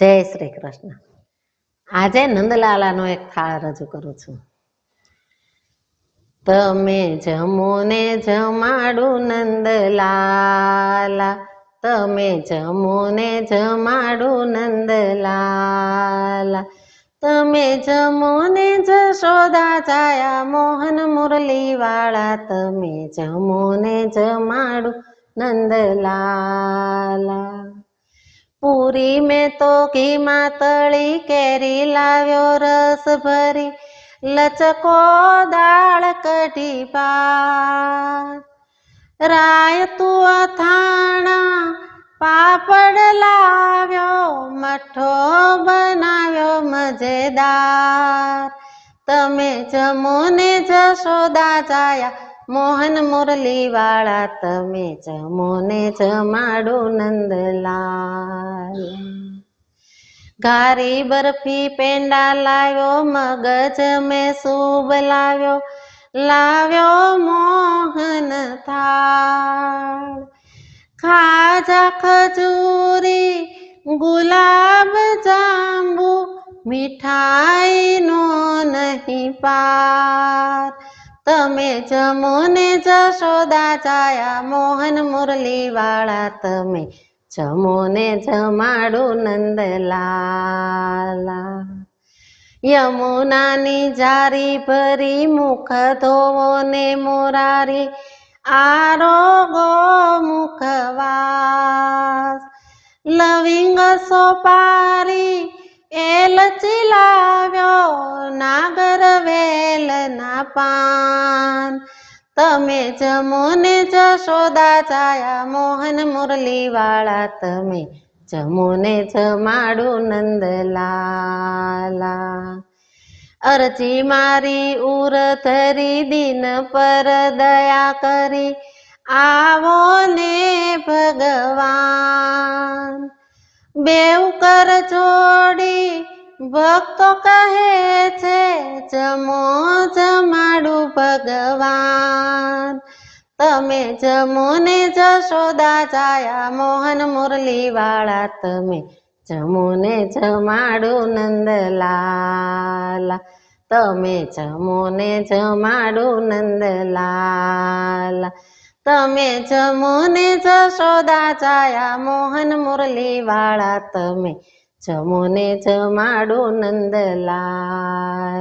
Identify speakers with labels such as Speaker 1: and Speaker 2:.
Speaker 1: જય શ્રી કૃષ્ણ. આજે નંદલાલાનો એક થાળ રજૂ કરું છું. તમે જમો ને જમાડું નંદલાલા. તમે જમો ને જમાડું નંદલાલા. તમે જમો ને જશોદા જાયા મોહન મુરલી વાળા તમે જમો ને જમાડું નંદલાલા. પૂરી મેં તો ઘીમાં તળી, કેરી લાવ્યો, રસ ભરી, લચકો, દાળ કઢી, ભાત. રાય તું અથાણા, પાપડ લાવ્યો, મઠો બનાવ્યો, મજેદાર. તમે જમો ને જશોદા જાયા મોહન મુરલી વાળા તમે જમો ને જમાડો નંદલાલ. ઘારી બરફી પેંડા લાવ્યો, મગજ મેં સૂબ લાવ્યો લાવ્યો મોહન થાળ. ખાજા ખજૂરી, ગુલાબ જાંબુ, મીઠાઈનો નહીં પાર. તમે જમો ને જશોદા જાયા મોહન મુરલી વાળા તમે જમો ને જમાડું નંદલાલા. યમુનાની જારી ભરી મુખ ધોવો ને મોરારી આરોગો મુખવાસ લવિંગ સોપારી એલચી લાવ્યો નાગર વેલ ના પાન. તમે જમો ને જશોદા જાયા મોહન મુરલી વાળા તમે જમો ને જમાડું નંદલાલા. અરજી મારી ઉર ધરી, દિન પર દયા કરી. આવો ને ભગવાન. બેવ કર જોડી ભક્તો કહે છે, જમો જમાડું ભગવાન. તમે જમો ને જશોદા જાયા મોહન મુરલી વાળા તમે જમો ને જમાડું નંદલાલા. તમે જમો ને જમાડું નંદલાલા. તમે જમો ને જશોદા જાયા મોહન મુરલી વાળા તમે જમો ને જમાડું નંદલાલા